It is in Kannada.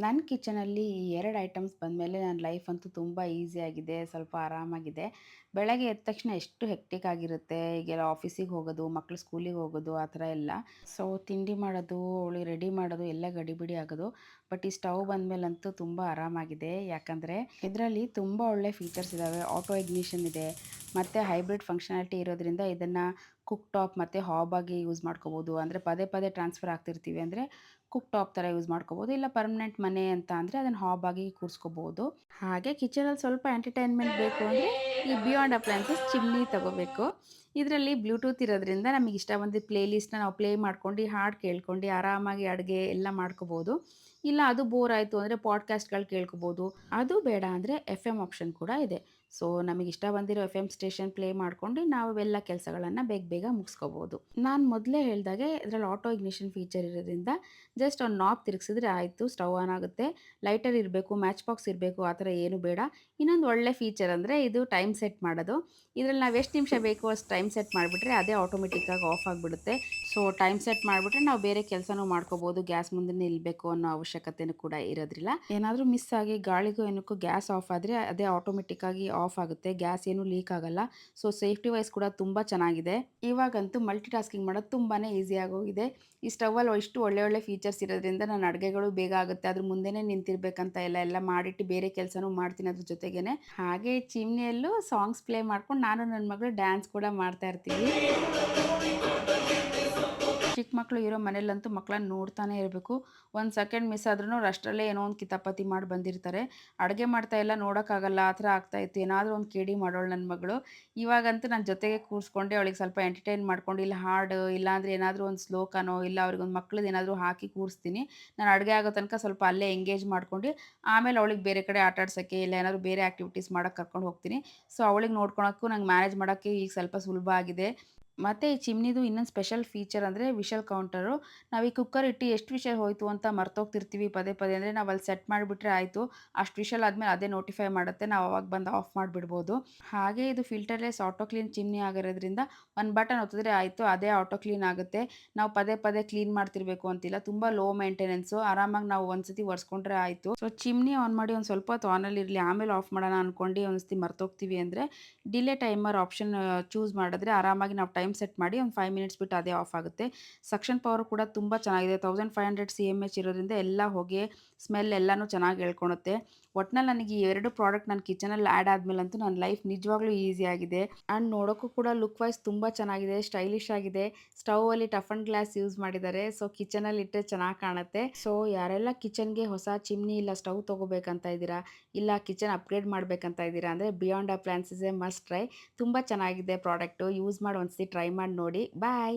ನನ್ನ ಕಿಚನಲ್ಲಿ ಈ ಎರಡು ಐಟಮ್ಸ್ ಬಂದಮೇಲೆ ನನ್ನ ಲೈಫ್ ಅಂತೂ ತುಂಬ ಈಸಿಯಾಗಿದೆ ಸ್ವಲ್ಪ ಆರಾಮಾಗಿದೆ. ಬೆಳಗ್ಗೆ ಎದ್ದ ತಕ್ಷಣ ಎಷ್ಟು ಹೆಕ್ಟಿಕ್ ಆಗಿರುತ್ತೆ, ಈಗೆಲ್ಲ ಆಫೀಸಿಗೆ ಹೋಗೋದು ಮಕ್ಕಳು ಸ್ಕೂಲಿಗೆ ಹೋಗೋದು, ಆ ಥರ ಎಲ್ಲ. ಸೊ, ತಿಂಡಿ ಮಾಡೋದು, ಅವಳಿಗೆ ರೆಡಿ ಮಾಡೋದು, ಎಲ್ಲ ಗಡಿಬಿಡಿ ಆಗೋದು. ಬಟ್ ಈ ಸ್ಟವ್ ಬಂದಮೇಲಂತೂ ತುಂಬ ಆರಾಮಾಗಿದೆ. ಯಾಕಂದರೆ ಇದರಲ್ಲಿ ತುಂಬ ಒಳ್ಳೆ ಫೀಚರ್ಸ್ ಇದ್ದಾವೆ ಆಟೋ ಇಗ್ನಿಷನ್ ಇದೆ. ಮತ್ತು ಹೈಬ್ರಿಡ್ ಫಂಕ್ಷನಾಲಿಟಿ ಇರೋದ್ರಿಂದ ಇದನ್ನು ಕುಕ್ ಟಾಪ್ ಮತ್ತು ಹಾಬಾಗಿ ಯೂಸ್ ಮಾಡ್ಕೋಬೋದು. ಅಂದರೆ ಪದೇ ಪದೇ ಟ್ರಾನ್ಸ್ಫರ್ ಆಗ್ತಿರ್ತೀವಿ ಅಂದರೆ ಕುಕ್ ಟಾಪ್ ಥರ ಯೂಸ್ ಮಾಡ್ಕೋಬೋದು. ಇಲ್ಲ ಪರ್ಮನೆಂಟ್ ಮನೆ ಅಂತ ಅಂದರೆ ಅದನ್ನು ಹಾಬಾಗಿ ಕೂರಿಸ್ಕೋಬೋದು. ಹಾಗೆ ಕಿಚನಲ್ಲಿ ಸ್ವಲ್ಪ ಎಂಟರ್ಟೈನ್ಮೆಂಟ್ ಬೇಕು ಅಂದರೆ ಈ ಬಿಯಾಂಡ್ ಅಪ್ಲೈನ್ಸಸ್ ಚಿಮ್ನಿ ತಗೋಬೇಕು. ಇದರಲ್ಲಿ ಬ್ಲೂಟೂತ್ ಇರೋದ್ರಿಂದ ನಮಗೆ ಇಷ್ಟ ಬಂದಿದ್ದ ಪ್ಲೇ ಲಿಸ್ಟ್ನ ನಾವು ಪ್ಲೇ ಮಾಡ್ಕೊಂಡು ಹಾಡು ಕೇಳ್ಕೊಂಡು ಆರಾಮಾಗಿ ಅಡುಗೆ ಎಲ್ಲ ಮಾಡ್ಕೋಬೋದು. ಇಲ್ಲ ಅದು ಬೋರ್ ಆಯಿತು ಅಂದರೆ ಪಾಡ್ಕಾಸ್ಟ್ಗಳು ಕೇಳ್ಕೊಬೋದು. ಅದು ಬೇಡ ಅಂದರೆ ಎಫ್ ಎಂ ಆಪ್ಷನ್ ಕೂಡ ಇದೆ. ಸೊ, ನಮಗೆ ಇಷ್ಟ ಬಂದಿರೋ ಎಫ್ ಎಂ ಸ್ಟೇಷನ್ ಪ್ಲೇ ಮಾಡ್ಕೊಂಡು ನಾವು ಎಲ್ಲ ಕೆಲಸಗಳನ್ನು ಬೇಗ ಬೇಗ ಮುಗಿಸ್ಕೋಬೋದು. ನಾನು ಮೊದಲೇ ಹೇಳಿದಾಗೆ ಇದರಲ್ಲಿ ಆಟೋ ಇಗ್ನಿಷನ್ ಫೀಚರ್ ಇರೋದ್ರಿಂದ ಜಸ್ಟ್ ಒಂದು ನಾಬ್ ತಿರುಗಿಸಿದ್ರೆ ಆಯಿತು ಸ್ಟವ್ ಆನ್ ಆಗುತ್ತೆ. ಲೈಟರ್ ಇರಬೇಕು ಮ್ಯಾಚ್ ಬಾಕ್ಸ್ ಇರಬೇಕು, ಆ ಥರ ಏನು ಬೇಡ. ಇನ್ನೊಂದು ಒಳ್ಳೆ ಫೀಚರ್ ಅಂದರೆ ಇದು ಟೈಮ್ ಸೆಟ್ ಮಾಡೋದು. ಇದರಲ್ಲಿ ನಾವು ಎಷ್ಟು ನಿಮಿಷ ಬೇಕು ಅಷ್ಟು ಟೈಮ್ ಸೆಟ್ ಮಾಡಿಬಿಟ್ರೆ ಅದೇ ಆಟೋಮೆಟಿಕ್ಕಾಗಿ ಆಫ್ ಆಗಿಬಿಡುತ್ತೆ. ಸೊ ಟೈಮ್ ಸೆಟ್ ಮಾಡಿಬಿಟ್ರೆ ನಾವು ಬೇರೆ ಕೆಲಸನೂ ಮಾಡ್ಕೋಬೋದು ಗ್ಯಾಸ್ ಮುಂದೆ ನಿಲ್ಲಬೇಕು ಅನ್ನೋ ಅವಶ್ಯಕತೆನೂ ಕೂಡ ಇರೋದ್ರಿಲ್ಲ. ಏನಾದರೂ ಮಿಸ್ ಆಗಿ ಗಾಳಿಗೂ ಏನಕ್ಕೂ ಗ್ಯಾಸ್ ಆಫ್ ಆದರೆ ಅದೇ ಆಟೋಮೆಟಿಕ್ಕಾಗಿ ಆಫ್ ಆಗುತ್ತೆ, ಗ್ಯಾಸ್ ಏನು ಲೀಕ್ ಆಗಲ್ಲ. ಸೊ, ಸೇಫ್ಟಿ ವೈಸ್ ಕೂಡ ತುಂಬ ಚೆನ್ನಾಗಿದೆ. ಇವಾಗಂತೂ ಮಲ್ಟಿ ಟಾಸ್ಕಿಂಗ್ ಮಾಡೋದು ತುಂಬಾ ಆಗೋಗಿದೆ. ಈ ಸ್ಟವಲ್ಲಿ ಇಷ್ಟು ಒಳ್ಳೆ ಒಳ್ಳೆ ಫೀಚರ್ಸ್ ಇರೋದ್ರಿಂದ ನಾನು ಅಡುಗೆಗಳು ಬೇಗ ಆಗುತ್ತೆ. ಅದ್ರ ಮುಂದೆನೇ ನಿಂತಿರ್ಬೇಕಂತ ಎಲ್ಲ ಎಲ್ಲ ಮಾಡಿಟ್ಟು ಬೇರೆ ಕೆಲಸನೂ ಮಾಡ್ತೀನಿ ಅದ್ರ ಜೊತೆಗೇನೆ. ಹಾಗೆ ಚಿಮ್ನಿಯಲ್ಲೂ ಸಾಂಗ್ಸ್ ಪ್ಲೇ ಮಾಡ್ಕೊಂಡು ನಾನು ನನ್ನ ಮಗಳು ಡ್ಯಾನ್ಸ್ ಕೂಡ ಮಾಡ್ತಾ ಇರ್ತೀವಿ. ಚಿಕ್ಕ ಮಕ್ಕಳು ಇರೋ ಮನೇಲಂತೂ ಮಕ್ಕಳನ್ನ ನೋಡ್ತಾನೆ ಇರಬೇಕು. ಒಂದು ಸೆಕೆಂಡ್ ಮಿಸ್ ಆದ್ರೂ ಅಷ್ಟರಲ್ಲೇ ಏನೋ ಒಂದು ಕಿತಾಪತಿ ಮಾಡಿ ಬಂದಿರ್ತಾರೆ. ಅಡುಗೆ ಮಾಡ್ತಾ ಇಲ್ಲ, ನೋಡೋಕ್ಕಾಗಲ್ಲ, ಆ ಥರ ಆಗ್ತಾಯಿತ್ತು ಏನಾದರೂ ಒಂದು ಕೇಳಿ ಮಾಡೋಳು ನನ್ನ ಮಗಳು. ಇವಾಗಂತೂ ನನ್ನ ಜೊತೆಗೆ ಕೂರಿಸ್ಕೊಂಡೆ ಅವಳಿಗೆ ಸ್ವಲ್ಪ ಎಂಟರ್ಟೈನ್ ಮಾಡ್ಕೊಂಡು, ಇಲ್ಲ ಹಾಡು, ಇಲ್ಲಾಂದರೆ ಏನಾದರೂ ಒಂದು ಸ್ಲೋಕನೋ ಇಲ್ಲ ಅವ್ರಿಗೊಂದು ಮಕ್ಳದ್ದು ಏನಾದರೂ ಹಾಕಿ ಕೂರಿಸ್ತೀನಿ. ನಾನು ಅಡುಗೆ ಆಗೋ ತನಕ ಸ್ವಲ್ಪ ಅಲ್ಲೇ ಎಂಗೇಜ್ ಮಾಡ್ಕೊಂಡು, ಆಮೇಲೆ ಅವಳಿಗೆ ಬೇರೆ ಕಡೆ ಆಟ ಆಡ್ಸೋಕ್ಕೆ ಇಲ್ಲ ಏನಾದರೂ ಬೇರೆ ಆ್ಯಕ್ಟಿವಿಟೀಸ್ ಮಾಡೋಕ್ಕೆ ಕರ್ಕೊಂಡು ಹೋಗ್ತೀನಿ. ಸೊ ಅವಳಿಗೆ ನೋಡ್ಕೊಳೋಕ್ಕೂ ನಂಗೆ ಮ್ಯಾನೇಜ್ ಮಾಡೋಕ್ಕೆ ಈಗ ಸ್ವಲ್ಪ ಸುಲಭ ಆಗಿದೆ. ಮತ್ತು ಈ ಚಿಮ್ನಿದು ಇನ್ನೊಂದು ಸ್ಪೆಷಲ್ ಫೀಚರ್ ಅಂದರೆ ವಿಷಲ್ ಕೌಂಟರು ನಾವು ಈ ಕುಕ್ಕರ್ ಇಟ್ಟು ಎಷ್ಟು ವಿಷಲ್ ಹೋಯಿತು ಅಂತ ಮರ್ತೋಗ್ತಿರ್ತೀವಿ ಪದೇ ಪದೇ. ಅಂದರೆ ನಾವು ಅಲ್ಲಿ ಸೆಟ್ ಮಾಡಿಬಿಟ್ರೆ ಆಯಿತು. ಅಷ್ಟು ವಿಷಲ್ ಆದಮೇಲೆ ಅದೇ ನೋಟಿಫೈ ಮಾಡುತ್ತೆ. ನಾವು ಅವಾಗ ಬಂದು ಆಫ್ ಮಾಡಿಬಿಡ್ಬೋದು. ಹಾಗೆ ಇದು ಫಿಲ್ಟರ್ಲೆಸ್ ಆಟೋ ಕ್ಲೀನ್ ಚಿಮ್ನಿ ಆಗಿರೋದ್ರಿಂದ ಒಂದು ಬಟನ್ ಒತ್ತಿದ್ರೆ ಆಯಿತು. ಅದೇ ಆಟೋ ಕ್ಲೀನ್ ಆಗುತ್ತೆ. ನಾವು ಪದೇ ಪದೇ ಕ್ಲೀನ್ ಮಾಡ್ತಿರ್ಬೇಕು ಅಂತಿಲ್ಲ. ತುಂಬ ಲೋ ಮೇಂಟೆನೆನ್ಸು ಆರಾಮಾಗಿ ನಾವು ಒಂದ್ಸತಿ ಒರೆಸ್ಕೊಂಡ್ರೆ ಆಯಿತು. ಸೊ ಚಿಮ್ನಿ ಆನ್ ಮಾಡಿ ಒಂದು ಸ್ವಲ್ಪ ಹೊತ್ತು ಆನಲ್ಲಿ ಇರಲಿ. ಆಮೇಲೆ ಆಫ್ ಮಾಡೋಣ ಅಂದ್ಕೊಂಡು ಒಂದ್ಸತಿ ಮರ್ತೋಗ್ತೀವಿ ಅಂದರೆ ಡಿಲೇ ಟೈಮರ್ ಆಪ್ಷನ್ ಚೂಸ್ ಮಾಡಿದ್ರೆ ಆರಾಮಾಗಿ ನಾವು ಟೈಮ್ ಸೆಟ್ ಮಾಡಿ ಒಂದು ಫೈವ್ ಮಿನಿಟ್ಸ್ ಬಿಟ್ಟು ಅದೇ ಆಫ್ ಆಗುತ್ತೆ. ಸಕ್ಷನ್ ಪವರ್ ಕೂಡ ತುಂಬ ಚೆನ್ನಾಗಿದೆ. Thousand five hundred C M H ಇರೋದ್ರಿಂದ ಎಲ್ಲ ಹೊಗೆ ಸ್ಮೆಲ್ ಎಲ್ಲನೂ ಚೆನ್ನಾಗಿ ಹೇಳ್ಕೊಳುತ್ತೆ ಒಟ್ನಲ್ಲಿ ನನಗೆ ಈ ಎರಡು ಪ್ರಾಡಕ್ಟ್ ನನ್ನ ಕಿಚನಲ್ಲಿ ಆ್ಯಡ್ ಆದಮೇಲಂತೂ ನನ್ನ ಲೈಫ್ ನಿಜವಾಗ್ಲೂ ಈಸಿ ಆಗಿದೆ. ಆ್ಯಂಡ್ ನೋಡೋಕ್ಕೂ ಕೂಡ ಲುಕ್ ವೈಸ್ ತುಂಬ ಚೆನ್ನಾಗಿದೆ ಸ್ಟೈಲಿಶ್ ಆಗಿದೆ. ಸ್ಟೌವಲ್ಲಿ ಟಫ್ ಅಂಡ್ ಗ್ಲಾಸ್ ಯೂಸ್ ಮಾಡಿದ್ದಾರೆ. ಸೊ ಕಿಚನಲ್ಲಿ ಇಟ್ಟರೆ ಚೆನ್ನಾಗಿ ಕಾಣುತ್ತೆ. ಸೊ ಯಾರೆಲ್ಲ ಕಿಚನ್ಗೆ ಹೊಸ ಚಿಮ್ನಿ ಇಲ್ಲ ಸ್ಟವ್ ತೊಗೋಬೇಕಂತ ಇದ್ದೀರಾ, ಇಲ್ಲ ಕಿಚನ್ ಅಪ್ಗ್ರೇಡ್ ಮಾಡಬೇಕಂತ ಇದ್ದೀರಾ ಅಂದರೆ Beyond appliances a must try ತುಂಬ ಚೆನ್ನಾಗಿದೆ ಪ್ರಾಡಕ್ಟು ಯೂಸ್ ಮಾಡಿ ಒಂದ್ಸತಿ ಟ್ರೈ ಮಾಡಿ ನೋಡಿ. ಬಾಯ್